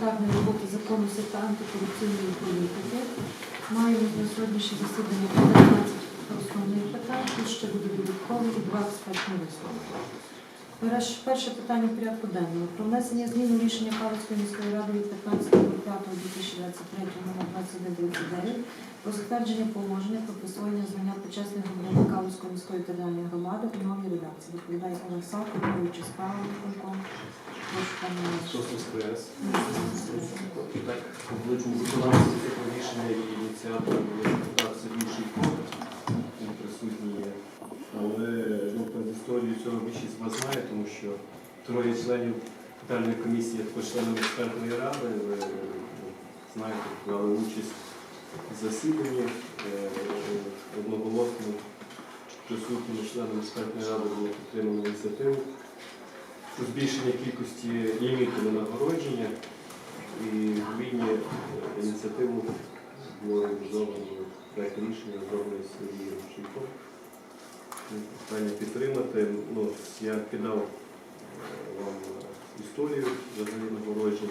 парламентарної роботи законності та антикорупційної політики. Маємо на сьогоднішнє засідання 15 основних питань, ще буде додатково і два експертні висновки. Перш- Перше питання порядку денного. Про внесення змін у рішення Калицької міської ради від 15.05.2023 номер 2139 про затвердження положення про присвоєння звання почесних громадян Калицької міської територіальної громади у новій редакції. Відповідає Олег Савко, керуючи виконком. Прошу пане спец? Так, великому виконавцю цього рішення і ініціатором є депутат Сергій Шийко, він присутній є. Але предісторію цього більшість з вас знає, тому що троє членів питальної комісії також членами експертної ради. Ви ну, знаєте, брали участь в засіданні е, одноголосно присутніми членами експертної ради було підтримано ініціативу про збільшення кількості ліміту на нагородження і відповідні е, ініціативу було реалізовано проект рішення зроблений Сергієм Шийком. Питання підтримати. Ну, я кидав е, вам історію взагалі нагороджень.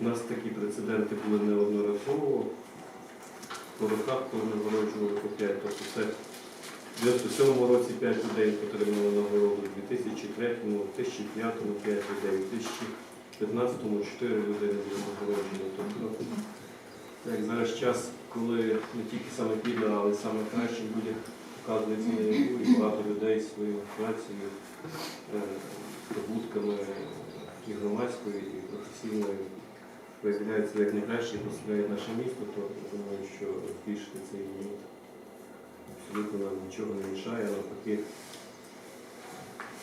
У нас такі прецеденти були неодноразово. По роках, коли нагороджували по 5, тобто це в 97 році 5 людей отримали нагороду, в 2003, в 2005 5 людей, в 2015 4 людини були нагороджені. Тобто, як зараз час, коли не тільки саме піде, але саме краще буде показується на яку і багато людей своєю працею, е, здобутками і громадською, і професійною виявляється як найкраще і представляють наше місто, то думаю, що збільшити цей ліміт абсолютно нам нічого не мішає, навпаки,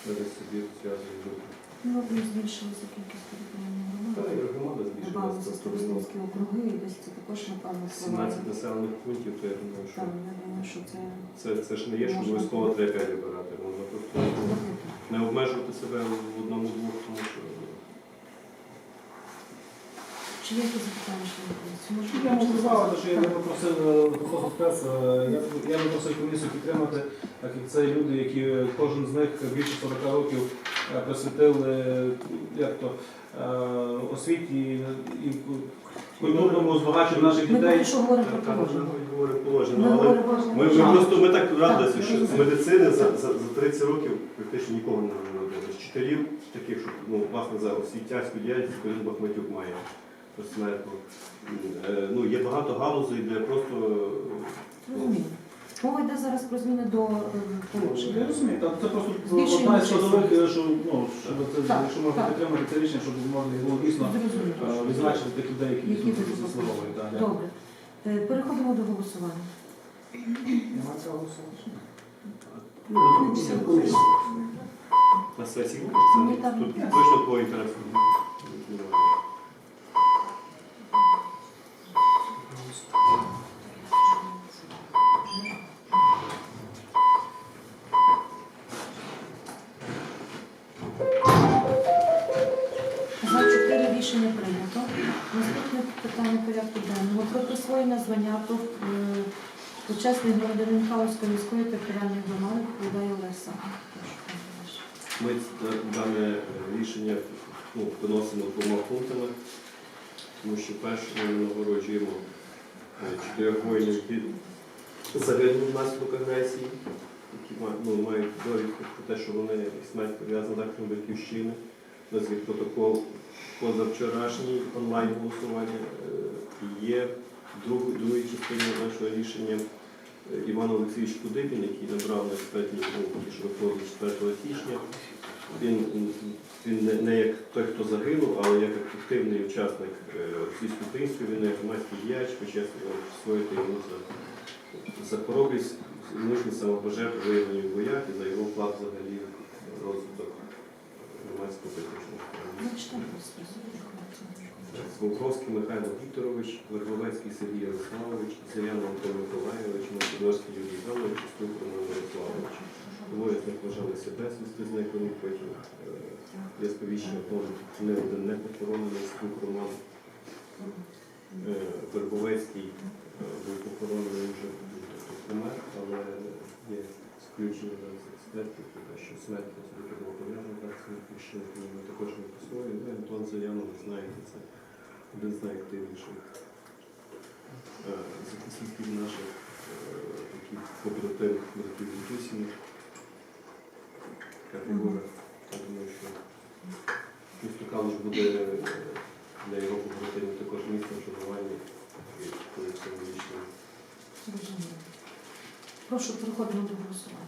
через собі зв'язує групи. Ну, ми збільшилася кількість територіальної громади. Добавилися тобто, Старостинські округи, і десь це також, напевно, 17 населених пунктів, то я думаю, що Так, я думаю, що це це, це ж не є, що Можна. обов'язково треба 5 вибирати. Можна просто не обмежувати себе в одному-двох, тому що Чи є якісь запитання, що? Я можу що я би попросив е, Спец, я, б- я би просив комісію підтримати, так як це люди, які е, кожен з них більше 40 років е, присвятили як то, освіті і культурному збагаченню наших Ми дітей. поки що говоримо про положення. ми говоримо Ми але говоримо про ми, ми положення. просто ми так радилися, що з медицини за, за, за 30 років практично нікого не народили. З вчителів, таких, що ну, власне за освітянську діяльність Колін Бахматюк має. Просто знаєте, е, ну, є багато галузей, де просто е, Розумію. Мова йде зараз про зміни до е, Я розумію, так, це просто Збільшуємо одна із складових, е, що, ну, щоб це, Так, якщо можна так. підтримати це рішення, щоб можна було дійсно е, відзначити тих людей, які Які дійсно це заслуговують. так, дякую. Добре. Е, Переходимо до голосування. Нема цього голосувати? на сесії це там тут точно по інтересу. Почесний громадянин Халівської міської територіальної громади відповідає Олеса. Ми е, дане рішення ну, виносимо двома пунктами, тому що перше ми нагороджуємо е, чотирьох воїнів, загинули внаслідок агресії, які ну, мають довідку про те, що вони смерть пов'язана з актом батьківщини. У нас є протокол позавчорашній онлайн голосування. Е, Є в друг- другій частині нашого рішення Іван Олексійович Кудибін, який набрав на експертній науки, що 4 січня. Він, він не, не як той, хто загинув, але як активний учасник е, російсько-української війни, громадський діяч, почесно присвоїти йому за, хоробрість, мужність самопожертву виявлені в боях і за його вклад взагалі розвиток громадського політичного Свобровський Михайло Вікторович, Верховецький Сергій Ярославович, Зеляна Антон Миколайович, Македонський Юрій Іванович, Стук Роман Ярославович. Двоє з них вважалися безвісти, з потім е, є сповіщення тому, не один не похоронений Стук Роман. Е, Вербовецький е, був похоронений вже помер, але є включення з експертів, що смерть все-таки була пов'язана так з ми також не присвоюємо. Ну, Антон Заянов, знаєте, це один з найактивніших е, захисників наших е, таких побратимих братів. Я думаю, що місто Калуш буде е, для його побратимів також місцем шанування і колективним Прошу, переходимо до голосування.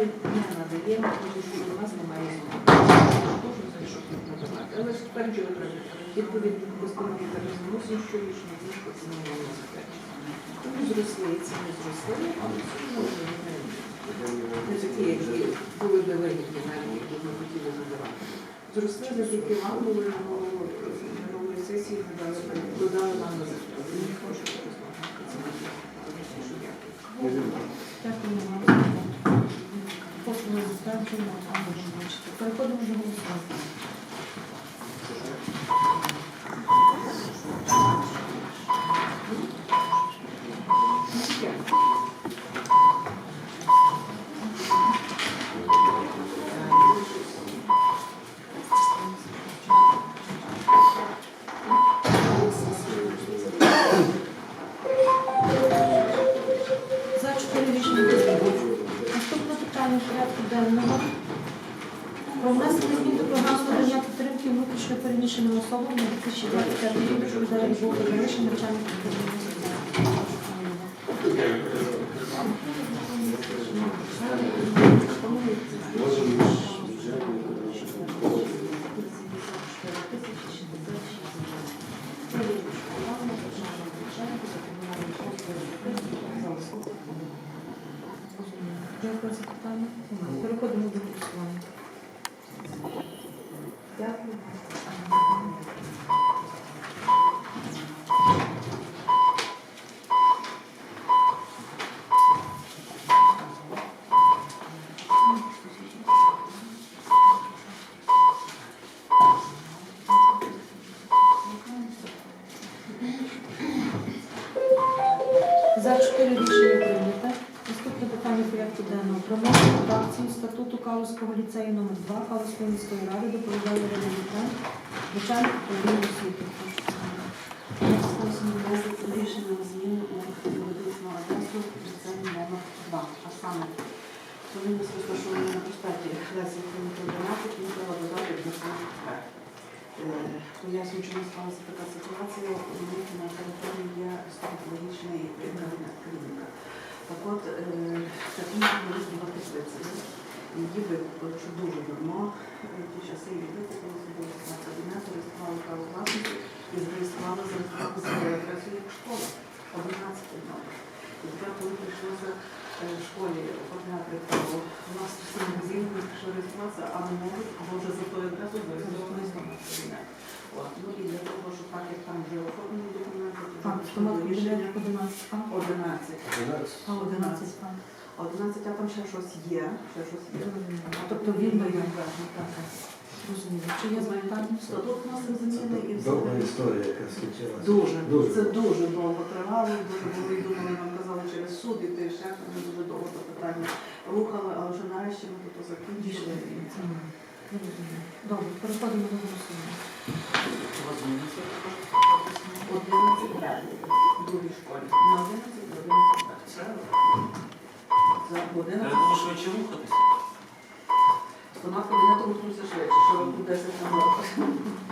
Надалі не надаємо, тому що у нас немає надавати. Але затверджувати треба відповідно до постанови та розмусів, що рішення з них постановлено затвердження. Тому зросли, ціни зросли, але все одно вони не- не такі, які були вигідні навіть, які ми хотіли надавати. Зросли завдяки вам, коли минулої сесії додали нам на закупівлю. Не хочу розмовляти. Дякую. Дякую вам. Послуги. Переходимо до голосування. Питання порядку денного. Про внесення змін до програми надання підтримки внутрішньо переміщеним особам на 2025 рік доповідає Любов Володимирівна, начальник управління За 4 рішення прийнято. Наступне питання порядку денного. Про внесення редакцію статуту Калузького ліцею номер 2 Калузької міської ради доповідає Редактор, начальник управління освіти. Рішення змін юридичного адресу ліцею номер 2 а саме Соломіс розташований на проспекті Лесі Кінтова 12, Кінтова 2, 15. Я случайно сталася така ситуація, у на території є стоматологічний приймальна клініка. Так от такі можна була теплицею. Її викупили, що дуже давно. Ті часи її викупили, зробили на кабінет, реєстрували право власності і зареєстрували за адресою як школа, 11 номер. І тепер, коли прийшлося в школі право, у нас всі магазини прийшла реєстрація, а не можуть, бо вже за тою адресою зареєстрований стомат кабінет. Ну і для того, щоб так як там вже оформлені документи, то Так, кабінет 11 а? 11. 11 11, а там ще щось є, ще щось є. Тобто він дає. Розумію. Чи є запитання? Статут вносив зміни і все. Довга історія, яка скінчилася. Дуже, Дуже. це дуже довго тривало, дуже були думали, через суд, і ти ще ми дуже довго це питання рухали, але вже нарешті ми тут закінчили. Це. Добре, переходимо до голосування. У 11 далі, в другій школі. На 11, 11 далі. Це? За Я 11. думаю, швидше рухатися. Стомат кабінету рухнувся швидше, що року 10 назад.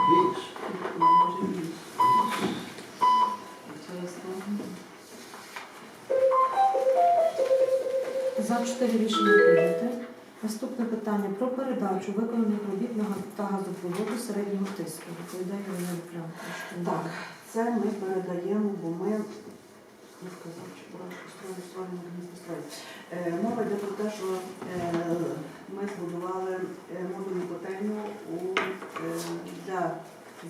Більш. Ну, Може більше. Чесно. За 4 рішення прийняте. Наступне питання про передачу виконаних робіт на та газопроводу середнього тиску. Відповідає Ірина Лук'янко. Так, це ми передаємо, бо ми сказав, чи трошки не Мова йде про те, що е, ми збудували е, модульну котельню е, для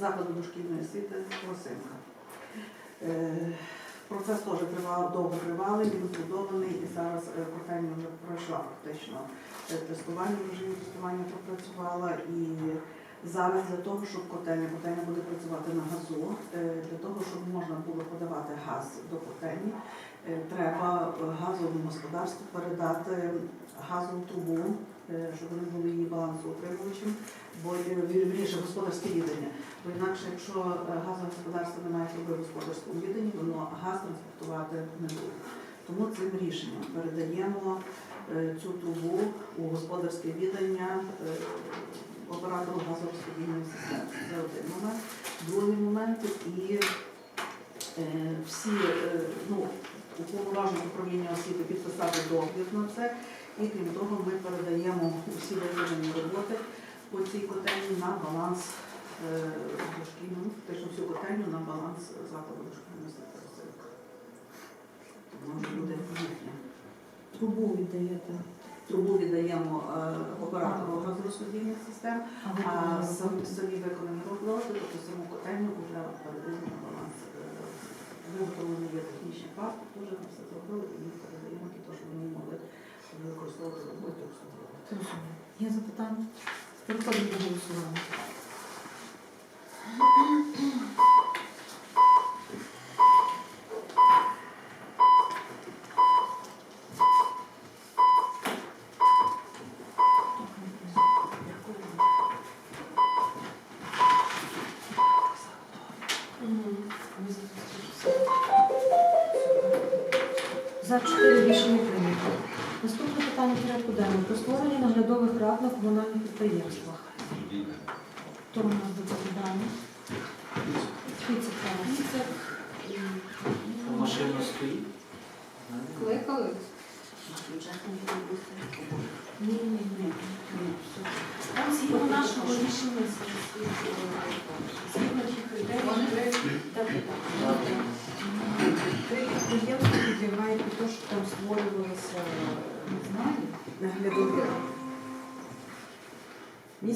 закладу дошкільної освіти Росинка. Процес теж тривав, довго тривалий, він збудований і зараз котельня вже пройшла фактично е, тестування, в режимі тестування пропрацювала і Зараз для того, щоб котельня, котельня буде працювати на газу, е, для того, щоб можна було подавати газ до котельні, е, треба газовому господарству передати газову трубу, щоб вони були її балансоутримувачем, бо е, вірніше господарське віддання. Бо інакше, якщо е, газове господарство не має в господарському відданні, воно газ транспортувати не буде. Тому цим рішенням передаємо е, цю трубу у господарське віддання е, оператору газорозподільної системи. Це один момент. Другий момент і всі ну, уповноважені управління освіти підписати договір на це. І крім того, ми передаємо усі виконані роботи по цій котельні на баланс е, дошкільну, фактично всю котельню на баланс закладу дошкільної. Тому вже буде їхня. Трубу віддаєте. Трубу віддаємо е, оператору газорозподільних систем, А самі, виконані роботи, тобто саму котельню вже передаємо на баланс. Е, Виготовлені є технічні паспорт, теж ми все зробили і їх передаємо того, щоб вони могли використовувати роботи обслуговувати. Є запитання? Переходимо до голосування.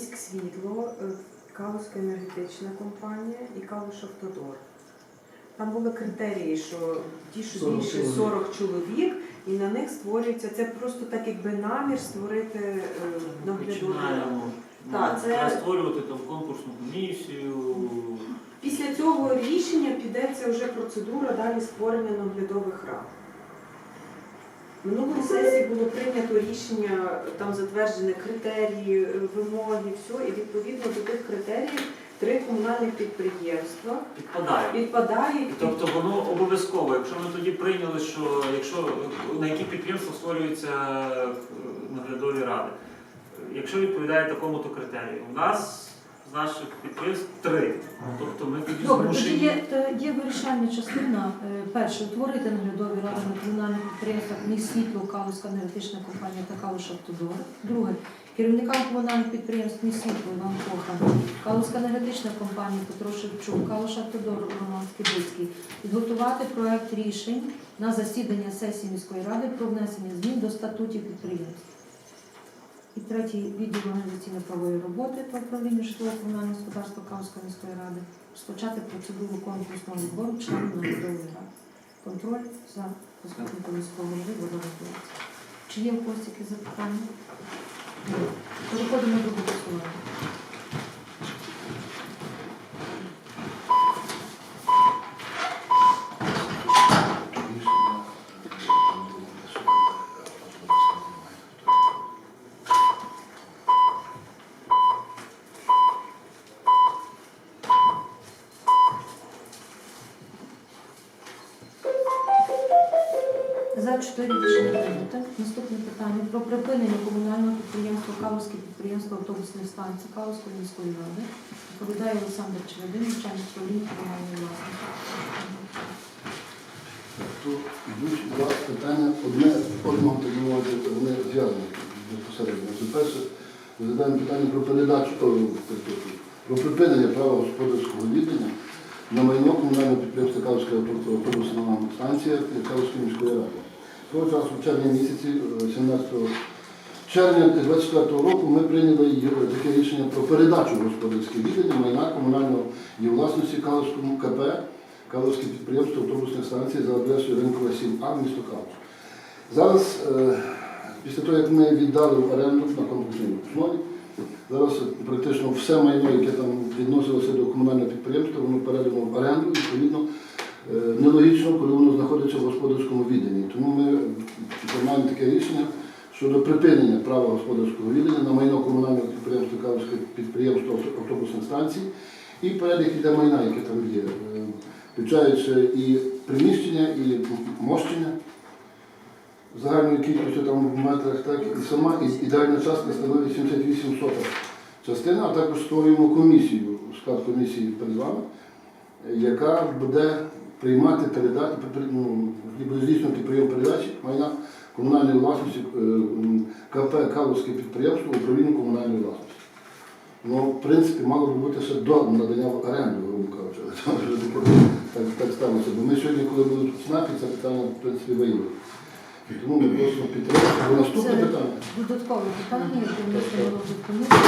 Міськ світло, е, Калузька енергетична компанія і Калуш Автодор. Там були критерії, що ті, що 40 більше чоловік. 40 чоловік, і на них створюється, це просто так якби намір створити е, наглядові. Так, Ну, це- Треба створювати там конкурсну комісію. Після цього рішення підеться вже процедура далі створення наглядових рад. Минулої сесії було прийнято рішення, там затверджені критерії, е, вимоги, все, і відповідно до тих критеріїв три комунальних підприємства Підпадає. підпадають. під- Тобто воно обов'язково, якщо ми тоді прийняли, що якщо на які підприємства створюються е, наглядові ради, якщо відповідає такому-то критерію, у нас наших підприємств три. Тобто ми тоді Добре, тоді змушені. є, та є вирішальна частина. Е, Перше, утворити наглядові ради на комунальних підприємствах міст світло, Калузька енергетична компанія та Калуш Автодор. Друге, Керівникам комунальних підприємств «Мій світло» Іван Кохан, Калузька енергетична компанія Петро Шевчук, Калуш Автодор Роман Скибицький підготувати проект рішень на засідання сесії міської ради про внесення змін до статутів підприємств. І третій відділ організаційно-правової роботи та управління житлово-комунального господарства Калузької міської ради розпочати процедуру конкурсного відбору членів наглядової ради. Контроль за заступником міського голови Володимира Чи є у когось якісь запитання? Переходимо до голосування. За чотири рішення прийнято. Наступне питання про припинення комунального підприємства Калузьке підприємство автобусної станції Калузької міської ради. Доповідає Олександр Чередин, начальник управління комунальної власності. Тут йдуть два питання, одне одного мовити, вони зв'язані безпосередньо. Перше, розглядаємо питання про передачу, про припинення права господарського віддання на майно комунального підприємства Калузька автобусна станція Калузької міської ради. Того часу, в червні місяці, е, 17 червня 24 року, ми прийняли таке рішення про передачу господарське віддання майна комунального є власності Калузькому КП Калузьке підприємство автобусних станцій за адресою Ринкова 7А, місто Калуш. Зараз, е, після того, як ми віддали в оренду на конкурсній основі, зараз практично все майно, яке там відносилося до комунального підприємства, воно передано в оренду, відповідно, е, нелогічно, коли воно знаходиться в господарському відданні. Тому ми приймаємо таке рішення щодо припинення права господарського віддання на майно комунального підприємства Калузьке підприємство автобусних станцій і перелік іде майна, яке там є. Е, включаючи і приміщення, і мощення загальною кількістю там в метрах, так і сама ідеальна частка становить 78 соток частина, а також створюємо комісію, склад комісії перед вами, яка буде приймати передачі, ну, здійснювати прийом передачі майна комунальної власності е, КП Калузьке підприємство управління комунальної власності. Ну, в принципі, мало би бути ще до надання в оренду, грубо кажучи, так, так сталося. Бо ми сьогодні, коли були тут СНАПі, це питання, в принципі, виявили. Тому ми просимо підтримати. Бо наступне питання. Додаткове питання, яке розгляд.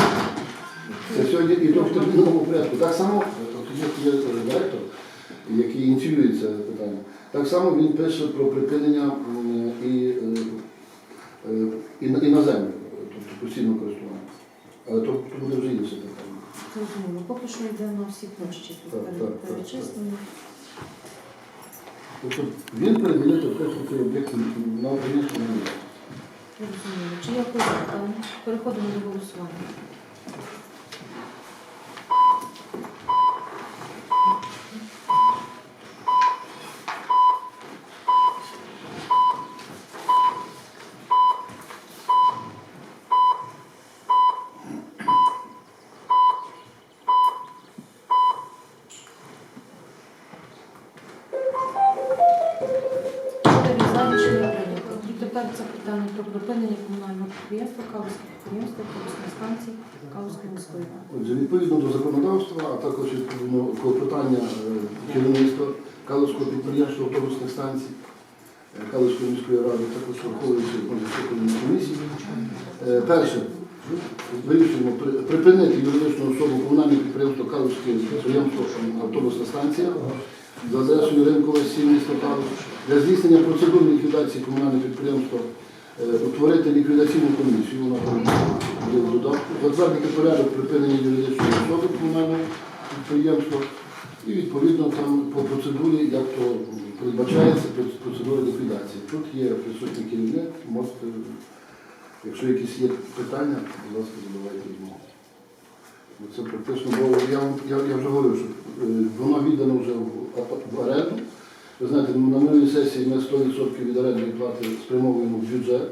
Це сьогодні і то в терміновому порядку. Так само, є є директор, який ініціює це питання. Так само він пише про припинення і, е, е, і, і на землю, тобто постійного користування. Але то, то буде вже інше питання. Зрозуміло. Поки що йде на всі площі тут Так, так, так, перечислені. Тобто він що цей об'єкт на місце. Зрозуміло. Чи є якось питання? Переходимо до голосування. Рішення прийнято. І тепер це питання про припинення комунального підприємства Калузьке підприємство автобусної станції Калузької міської. Отже, відповідно до законодавства, а також відповідно клопотання е, керівництва Калузького підприємства автобусних станцій, е, Калузької міської ради, також позицію комісії. Е, Перше, вирішуємо при- припинити юридичну особу комунальне підприємство Калузьке підприємство автобусна станція за адресою Ринкова 7 міста Калуш для здійснення процедур ліквідації комунального підприємства е, утворити ліквідаційну комісію, вона буде в додатку, затвердити порядок припинення юридичної особи комунального підприємства і відповідно там по процедурі, як то передбачається проц- процедура ліквідації. Тут є присутній керівник, можете, якщо якісь є питання, будь ласка, задавайте змогу. Це практично було, я, я, я вже говорив, що е, воно віддано вже в, в оренду. Ви знаєте, на минулій сесії ми 100% від орендної плати спрямовуємо в бюджет.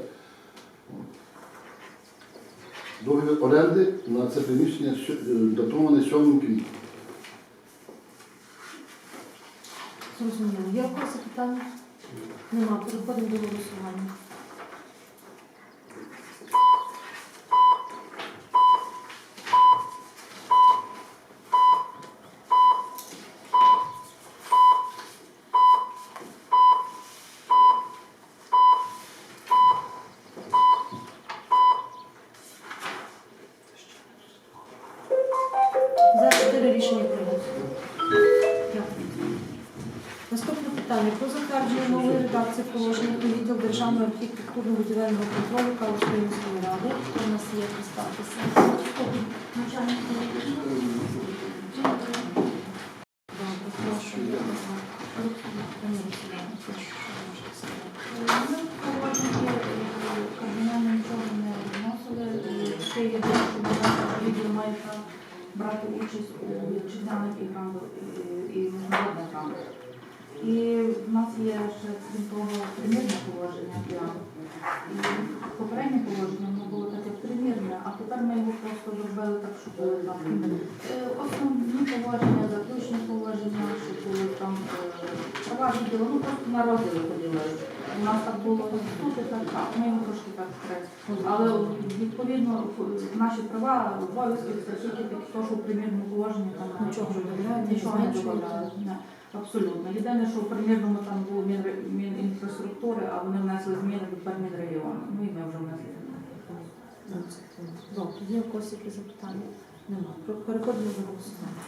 Договір оренди на це приміщення е, датований 7 квітня. Зрозуміло. Є якось запитання? Нема. Переходимо до голосування. Архітектурно-будівельного контролю Калуської ради. У нас є представитися? Начальник Добре, прошу. я вас знаю. Пані Василяна, прошу, що ви можете сказати? Ми проводимо кардинально нічого не вносили. Це є те, що відділ має право брати участь у вітчизняних іграх і міжнародних грах. І в нас є ще крім того примірне положення для і попереднє положення воно було таке примірне, а тепер ми його просто зробили так, щоб були там е, основні положення, заключні положення, щоб були там е, права відділу, ну просто на розділи поділили. У нас так було тут і так, так, ми його трошки так скреслили. Але відповідно наші права, обов'язки, це тільки такі, то, що в примірному положенні там Нічого не додають, нічого не додають. Абсолютно. Єдине, що в примірному там було Мін- Мінінфраструктури, а вони внесли зміни до Пермінрегіону. Ну і ми вже внесли. Добре, є у когось які запитання? Нема. Переходимо до голосування.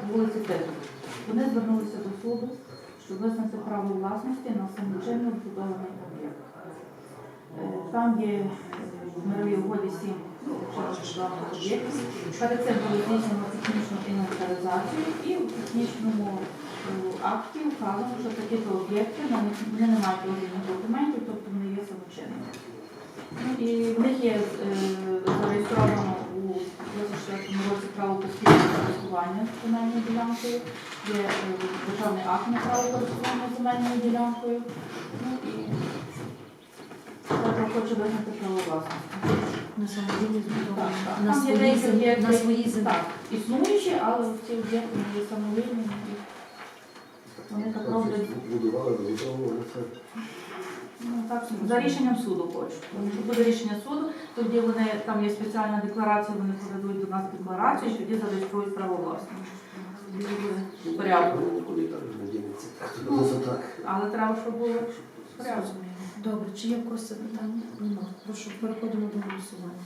По вулиці Тихо. Вони звернулися до суду, щоб визнати право власності на самочинно вбудований об'єкт. Е, Там є е, в мировій угоді сім вбудованих об'єктів. Перед цим було здійснено технічну інвентаризацію і у технічному е, акті вказано, що такі-то об'єкти вони не мають дозвільних документів, тобто вони є самочинними. Ну, і в них є зареєстровано у 24 році право постійного користування земельною ділянкою, є е, державний акт на право користування земельною ділянкою. Ну і також хоче визнати право власності. На самовільні збудовані. Так, На Там є свої деякі землі. об'єкти, На свої землі. так, існуючі, але ці об'єкти не є самовільними. і Вони так роблять Будували, вибудовували це. Ну, так, за рішенням суду хочуть. Тому що буде рішення суду, тоді вони там є спеціальна декларація, вони подадуть до нас декларацію, і тоді зареєструють право власності. Тоді буде в порядку. Ну, Але треба, щоб було в порядку. Добре, чи є в когось запитання? Нема. Прошу, переходимо до голосування.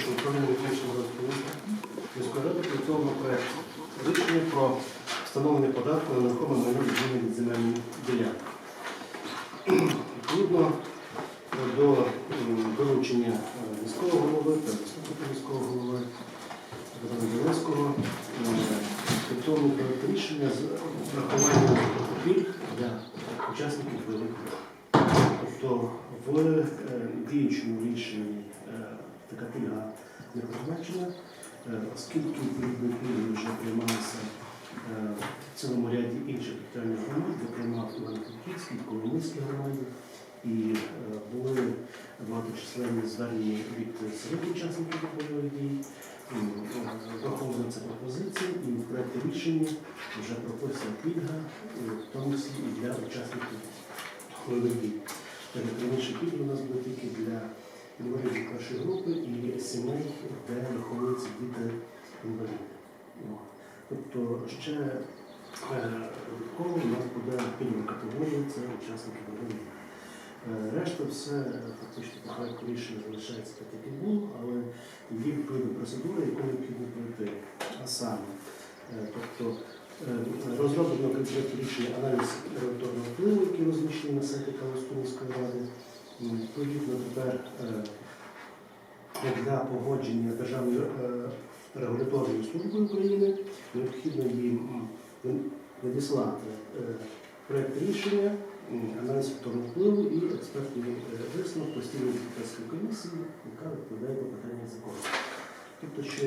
Що управління технічного розповідання міської ради підготовлено проект рішення про встановлення податку на нерухоме майно відділення від земельної ділянки. Відповідно до доручення е, міського голови та заступника міського голови Білецького, підготовлено проект рішення з врахуванням пільг для учасників дій. Тобто в е, діючому рішенні така пільга не призначена, е, оскільки відповідні пільги вже приймалися е, в цілому ряді інших територіальних громад, зокрема в Івано-Франківській, Коломийській громаді, і е, були багаточисленні звернення від серед учасників бойових дій. Врахована ця пропозиція, і в проєкті рішення вже прописана пільга, в тому числі і для учасників бойових дій. Раніше пільги у нас були тільки для інвалідів першої групи і сімей, де виховуються діти інваліди. Тобто ще е, додатково у нас буде пільгова категорія, це учасники бойових. Е, Решта все е, фактично по рішення залишається так, як і було, але є відповідна процедура, яку необхідно пройти. А саме, тобто розроблено при рішення аналіз регуляторного впливу, який розміщений на сайті Калуської міської ради. М, Відповідно, тепер е, для погодження Державної е, регуляторної служби України необхідно їм надіслати е, проєкт рішення, аналіз факторного впливу і експертний е, висновок постійної депутатської комісії, яка відповідає до питання закону. Тобто, чи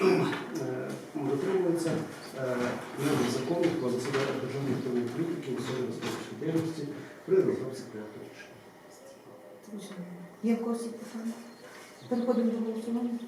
е, дотримується е, норм закону про засадах державної політики сфері господарської діяльності при розробці проєкту рішення. Зрозуміло. Є в когось питання? Переходимо до голосування.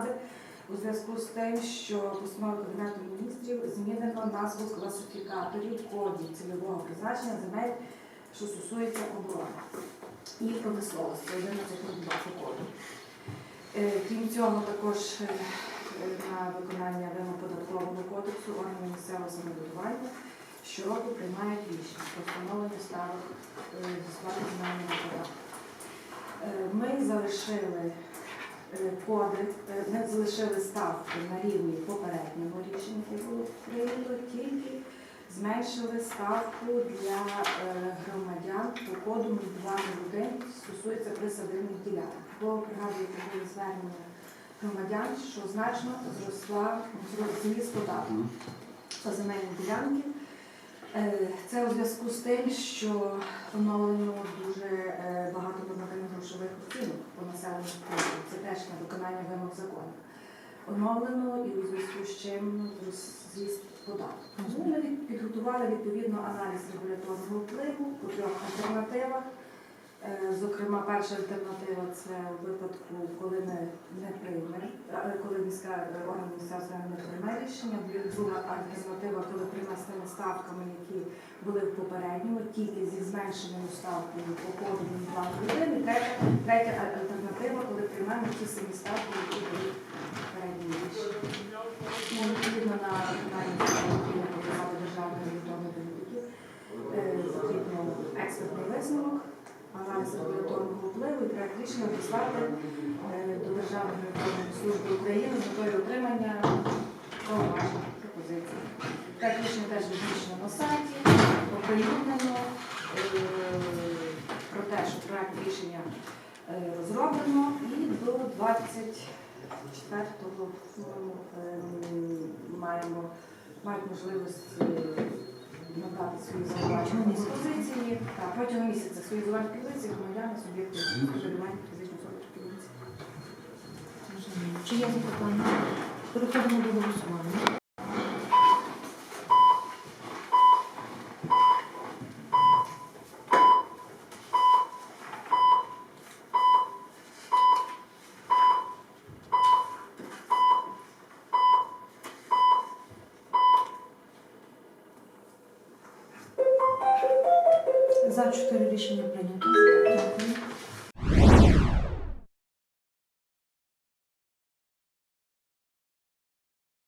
Громади у зв'язку з тим, що постановою Кабінету міністрів змінено назву класифікаторів кодів цільового призначення земель, що стосується оборони і промисловості 11 коду. Е, Крім цього, також е, на виконання вимог податкового кодексу органи місцевого самоврядування щороку приймають рішення про встановлення ставок е, зі сплати земельного податку. Е, Ми залишили е, коди, е, ми залишили ставки на рівні попереднього рішення, яке було прийнято, тільки зменшили ставку для е, громадян по коду 0201, стосується присадибних ділянок. Бо пригадуєте, були звернення громадян, що значно зросла зріс податку за земельні ділянки. Е, Це у зв'язку з тим, що оновлено дуже е, багато нормативних грошових оцінок по населенню пункту. Це теж на виконання вимог закону. Оновлено і у зв'язку з чим зрос зріст податку. Тому ми підготували відповідно аналіз регуляторного впливу по трьох альтернативах. Е, Зокрема, перша альтернатива це у випадку, коли ми не приймемо, е, коли міська е, орган місцевого не прийме рішення. Друга альтернатива, коли прийме з тими ставками, які були в попередньому, тільки зі зменшеною ставкою по коду плану людини. Третя, альтернатива, коли приймемо ті самі ставки, які були в попередньому. Ну, Відповідно на державної регуляторної політики потрібно висновок аналіз регуляторного впливу і проект рішення дослати до Державної регуляторної служби України з отримання зауважень пропозицій. Рішення теж розміщено на сайті, оприлюднено про те, що проект рішення е, розроблено і до 24-го по-моєму, ем, маємо мають можливість надати свої зауваження позиції. Та протягом місяця свої зауваження і позиції громадяни, суб'єкти господарювання фізичної особи підприємці. Зрозуміло. Чи є запитання? Переходимо до голосування.